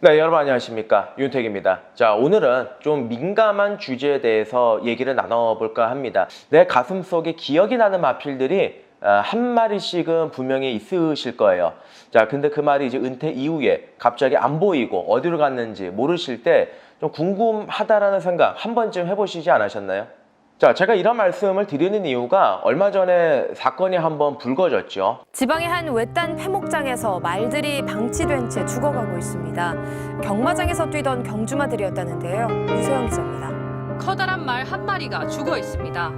네, 여러분 안녕하십니까. 윤택입니다. 자, 오늘은 좀 민감한 주제에 대해서 얘기를 나눠볼까 합니다. 내 가슴 속에 기억이 나는 마필들이 아, 한 마리씩은 분명히 있으실 거예요. 자, 근데 그 말이 이제 은퇴 이후에 갑자기 안 보이고 어디로 갔는지 모르실 때 좀 궁금하다라는 생각 한 번쯤 해보시지 않으셨나요? 자, 제가 이런 말씀을 드리는 이유가 얼마 전에 사건이 한번 불거졌죠. 지방의 한 외딴 폐목장에서 말들이 방치된 채 죽어가고 있습니다. 경마장에서 뛰던 경주마들이었다는데요. 유세영 기자입니다. 커다란 말 한 마리가 죽어 있습니다.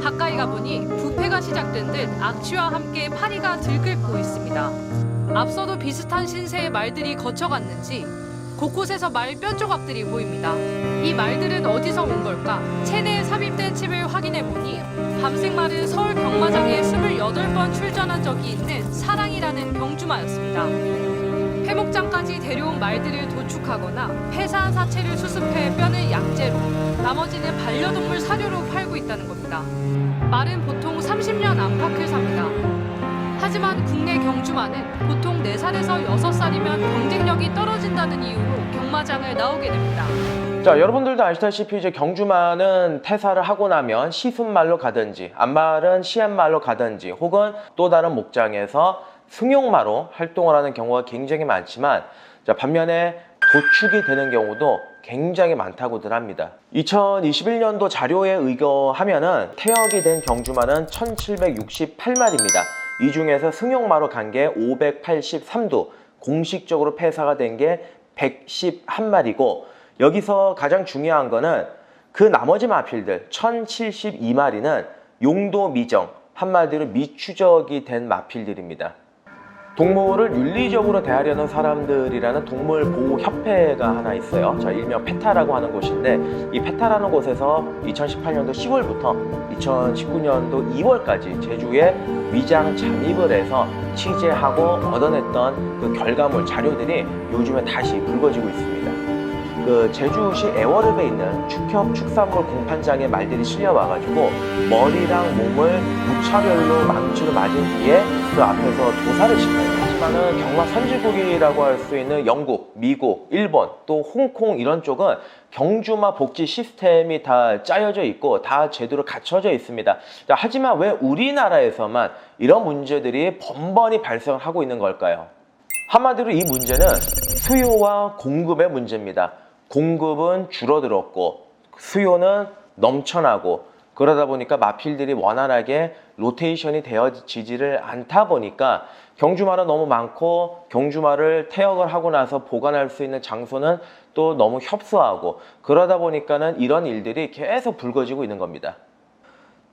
가까이 가보니 부패가 시작된 듯 악취와 함께 파리가 들끓고 있습니다. 앞서도 비슷한 신세의 말들이 거쳐갔는지 곳곳에서 말 뼈 조각들이 보입니다. 이 말들은 어디서 온 걸까? 체내에 삽입된 칩을 확인해 보니 밤색 말은 서울 경마장에 28번 출전한 적이 있는 사랑이라는 경주마였습니다. 폐목장까지 데려온 말들을 도축하거나 폐사한 사체를 수습해 뼈는 약재로 나머지는 반려동물 사료로 팔고 있다는 겁니다. 말은 보통 30년 안팎을 삽니다. 하지만 국내 경주마는 보통 4살에서 6살이면 경쟁력이 떨어진다는 이유로 경마장을 나오게 됩니다. 자, 여러분들도 아시다시피 이제 경주마는 퇴사를 하고 나면 시순말로 가든지, 안말은 시안말로 가든지, 혹은 또 다른 목장에서 승용마로 활동을 하는 경우가 굉장히 많지만, 자, 반면에 도축이 되는 경우도 굉장히 많다고들 합니다. 2021년도 자료에 의거하면은 퇴역이 된 경주마는 1768마리입니다. 이 중에서 승용마로 간 게 583도, 공식적으로 폐사가 된 게 111마리고 여기서 가장 중요한 거는 그 나머지 마필들 1072마리는 용도 미정 한마디로 미추적이 된 마필들입니다. 동물을 윤리적으로 대하려는 사람들이라는 동물 보호 협회가 하나 있어요. 자, 일명 페타라고 하는 곳인데 이 페타라는 곳에서 2018년도 10월부터 2019년도 2월까지 제주에 위장 잠입을 해서 취재하고 얻어냈던 그 결과물 자료들이 요즘에 다시 불거지고 있습니다. 그 제주시 애월읍에 있는 축협 축산물 공판장에 말들이 실려 와가지고 머리랑 몸을 무차별로 망치로 맞은 뒤에 그 앞에서 도사를 시켜요. 하지만은 경마 선진국이라고 할 수 있는 영국, 미국, 일본, 또 홍콩 이런 쪽은 경주마 복지 시스템이 다 짜여져 있고 다 제대로 갖춰져 있습니다. 자, 하지만 왜 우리나라에서만 이런 문제들이 번번이 발생을 하고 있는 걸까요? 한마디로 이 문제는 수요와 공급의 문제입니다. 공급은 줄어들었고 수요는 넘쳐나고 그러다 보니까 마필들이 원활하게 로테이션이 되어지지를 않다 보니까 경주마는 너무 많고 경주마를 퇴역을 하고 나서 보관할 수 있는 장소는 또 너무 협소하고 그러다 보니까는 이런 일들이 계속 불거지고 있는 겁니다.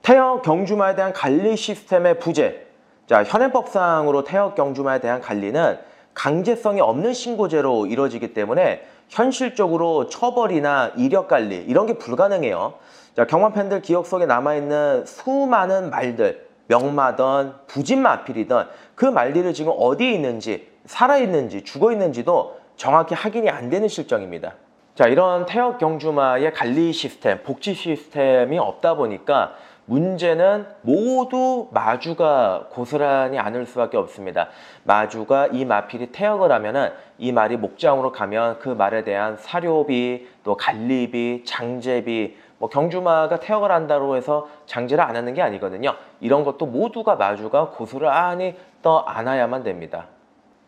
태역 경주마에 대한 관리 시스템의 부재. 자, 현행법상으로 태역 경주마에 대한 관리는 강제성이 없는 신고제로 이루어지기 때문에 현실적으로 처벌이나 이력 관리 이런 게 불가능해요. 자, 경마 팬들 기억 속에 남아있는 수많은 말들, 명마든 부진 마필이든 그 말들이 지금 어디에 있는지 살아있는지 죽어있는지도 정확히 확인이 안 되는 실정입니다. 자, 이런 태역 경주마의 관리 시스템, 복지 시스템이 없다 보니까 문제는 모두 마주가 고스란히 않을 수밖에 없습니다. 마주가 이 마필이 퇴역을 하면은 이 말이 목장으로 가면 그 말에 대한 사료비, 또 관리비, 장제비, 뭐 경주마가 퇴역을 한다고 해서 장제를 안 하는 게 아니거든요. 이런 것도 모두가 마주가 고스란히 떠 안아야만 됩니다.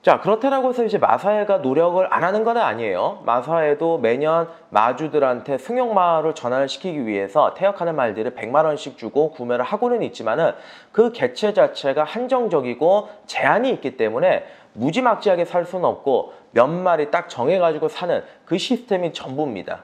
자, 그렇다라고 해서 이제 마사회가 노력을 안 하는 건 아니에요. 마사회도 매년 마주들한테 승용마를 전환을 시키기 위해서 퇴역하는 말들을 100만 원씩 주고 구매를 하고는 있지만은 그 개체 자체가 한정적이고 제한이 있기 때문에 무지막지하게 살 수는 없고 몇 마리 딱 정해가지고 사는 그 시스템이 전부입니다.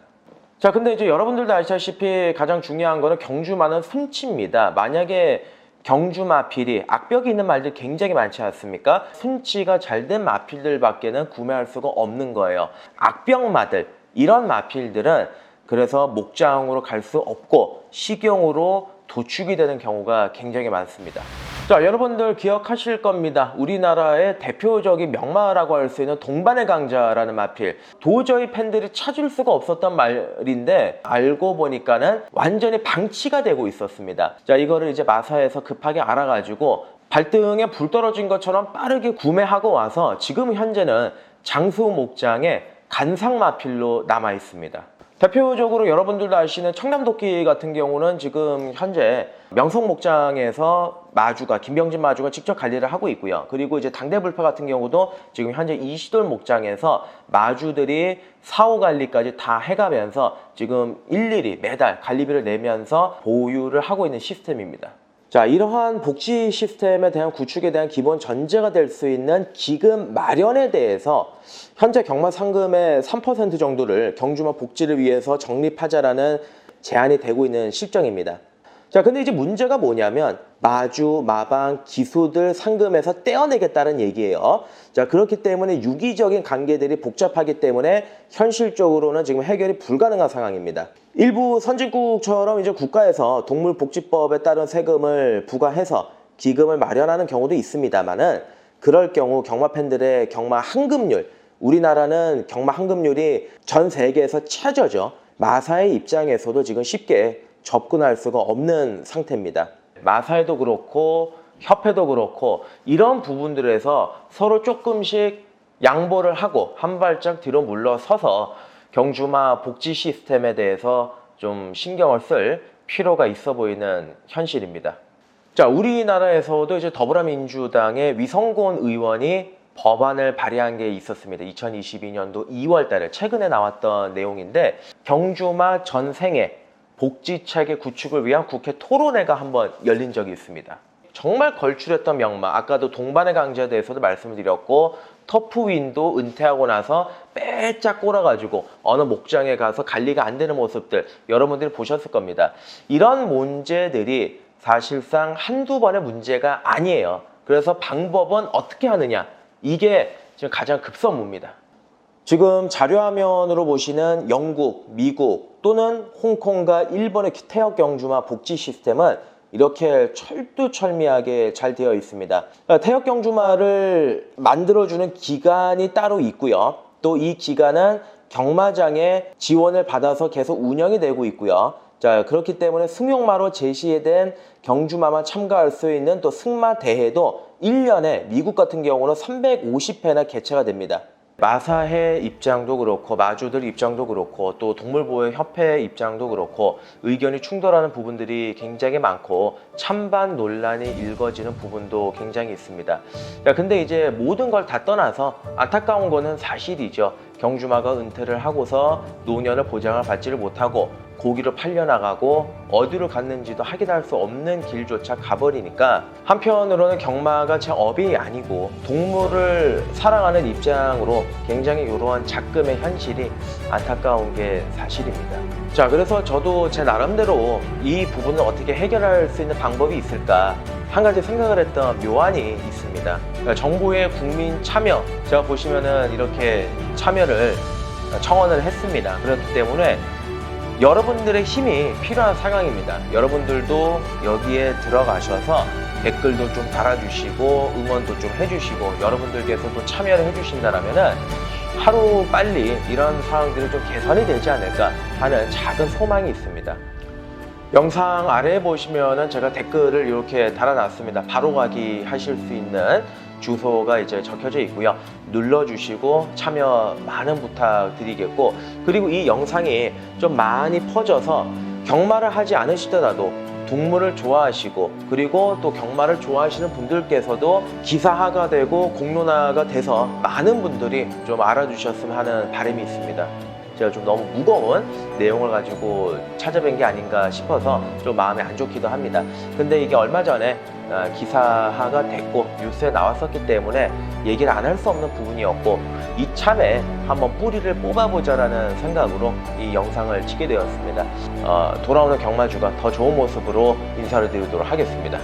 자, 근데 이제 여러분들도 아시다시피 가장 중요한 거는 경주마는 순치입니다. 만약에 경주 마필이 악벽이 있는 말들 굉장히 많지 않습니까? 순치가 잘 된 마필들밖에는 구매할 수가 없는 거예요. 악벽마들 이런 마필들은 그래서 목장으로 갈 수 없고 식용으로 도축이 되는 경우가 굉장히 많습니다. 자, 여러분들 기억하실 겁니다. 우리나라의 대표적인 명마라고 할 수 있는 동반의 강자라는 마필. 도저히 팬들이 찾을 수가 없었던 말인데 알고 보니까는 완전히 방치가 되고 있었습니다. 자, 이거를 이제 마사에서 급하게 알아가지고 발등에 불 떨어진 것처럼 빠르게 구매하고 와서 지금 현재는 장수 목장에 간상 마필로 남아 있습니다. 대표적으로 여러분들도 아시는 청남도끼 같은 경우는 지금 현재 명성 목장에서 마주가 김병진 마주가 직접 관리를 하고 있고요. 그리고 이제 당대불파 같은 경우도 지금 현재 이시돌 목장에서 마주들이 사후 관리까지 다 해가면서 지금 일일이 매달 관리비를 내면서 보유를 하고 있는 시스템입니다. 자, 이러한 복지 시스템에 대한 구축에 대한 기본 전제가 될 수 있는 기금 마련에 대해서 현재 경마 상금의 3% 정도를 경주마 복지를 위해서 적립하자라는 제안이 되고 있는 실정입니다. 자, 근데 이제 문제가 뭐냐면 마주, 마방, 기수들 상금에서 떼어내겠다는 얘기예요. 자, 그렇기 때문에 유기적인 관계들이 복잡하기 때문에 현실적으로는 지금 해결이 불가능한 상황입니다. 일부 선진국처럼 이제 국가에서 동물복지법에 따른 세금을 부과해서 기금을 마련하는 경우도 있습니다만은 그럴 경우 경마 팬들의 경마 환급률 우리나라는 경마 환급률이 전 세계에서 최저죠. 마사의 입장에서도 지금 쉽게 접근할 수가 없는 상태입니다. 마사에도 그렇고 협회도 그렇고 이런 부분들에서 서로 조금씩 양보를 하고 한 발짝 뒤로 물러서서 경주마 복지 시스템에 대해서 좀 신경을 쓸 필요가 있어 보이는 현실입니다. 자, 우리나라에서도 이제 더불어민주당의 위성곤 의원이 법안을 발의한 게 있었습니다. 2022년도 2월 달에 최근에 나왔던 내용인데 경주마 전생에 복지 체계 구축을 위한 국회 토론회가 한번 열린 적이 있습니다. 정말 걸출했던 명마, 아까도 동반의 강제에 대해서도 말씀을 드렸고 터프 윈도 은퇴하고 나서 빼짝 꼬라가지고 어느 목장에 가서 관리가 안 되는 모습들 여러분들이 보셨을 겁니다. 이런 문제들이 사실상 한두 번의 문제가 아니에요. 그래서 방법은 어떻게 하느냐 이게 지금 가장 급선무입니다. 지금 자료화면으로 보시는 영국, 미국 또는 홍콩과 일본의 태역 경주마 복지 시스템은 이렇게 철두철미하게 잘 되어 있습니다. 그러니까 태역 경주마를 만들어주는 기관이 따로 있고요. 또 이 기관은 경마장에 지원을 받아서 계속 운영이 되고 있고요. 자, 그렇기 때문에 승용마로 제시된 경주마만 참가할 수 있는 또 승마 대회도 1년에 미국 같은 경우는 350회나 개최가 됩니다. 마사회 입장도 그렇고 마주들 입장도 그렇고 또 동물보호협회 입장도 그렇고 의견이 충돌하는 부분들이 굉장히 많고 찬반 논란이 일거지는 부분도 굉장히 있습니다. 야, 근데 이제 모든 걸 다 떠나서 안타까운 거는 사실이죠. 경주마가 은퇴를 하고서 노년을 보장을 받지를 못하고 고기를 팔려나가고 어디로 갔는지도 확인할 수 없는 길조차 가버리니까 한편으로는 경마가 제 업이 아니고 동물을 사랑하는 입장으로 굉장히 이러한 작금의 현실이 안타까운 게 사실입니다. 자, 그래서 저도 제 나름대로 이 부분을 어떻게 해결할 수 있는 방법이 있을까 한 가지 생각을 했던 묘안이 있습니다. 그러니까 정부의 국민 참여, 제가 보시면은 이렇게 참여를 청원을 했습니다. 그렇기 때문에 여러분들의 힘이 필요한 상황입니다. 여러분들도 여기에 들어가셔서 댓글도 좀 달아주시고 응원도 좀 해주시고 여러분들께서도 참여를 해주신다면은 하루 빨리 이런 상황들이 좀 개선이 되지 않을까 하는 작은 소망이 있습니다. 영상 아래에 보시면은 제가 댓글을 이렇게 달아놨습니다. 바로 가기 하실 수 있는 주소가 이제 적혀져 있고요. 눌러주시고 참여 많은 부탁드리겠고 그리고 이 영상이 좀 많이 퍼져서 경마를 하지 않으시더라도 동물을 좋아하시고 그리고 또 경마를 좋아하시는 분들께서도 기사화가 되고 공론화가 돼서 많은 분들이 좀 알아주셨으면 하는 바람이 있습니다. 제가 좀 너무 무거운 내용을 가지고 찾아뵌 게 아닌가 싶어서 좀 마음이 안 좋기도 합니다. 근데 이게 얼마 전에 아, 기사화가 됐고 뉴스에 나왔었기 때문에 얘기를 안 할 수 없는 부분이었고 이참에 한번 뿌리를 뽑아보자라는 생각으로 이 영상을 찍게 되었습니다. 어, 돌아오는 경마주가 더 좋은 모습으로 인사를 드리도록 하겠습니다.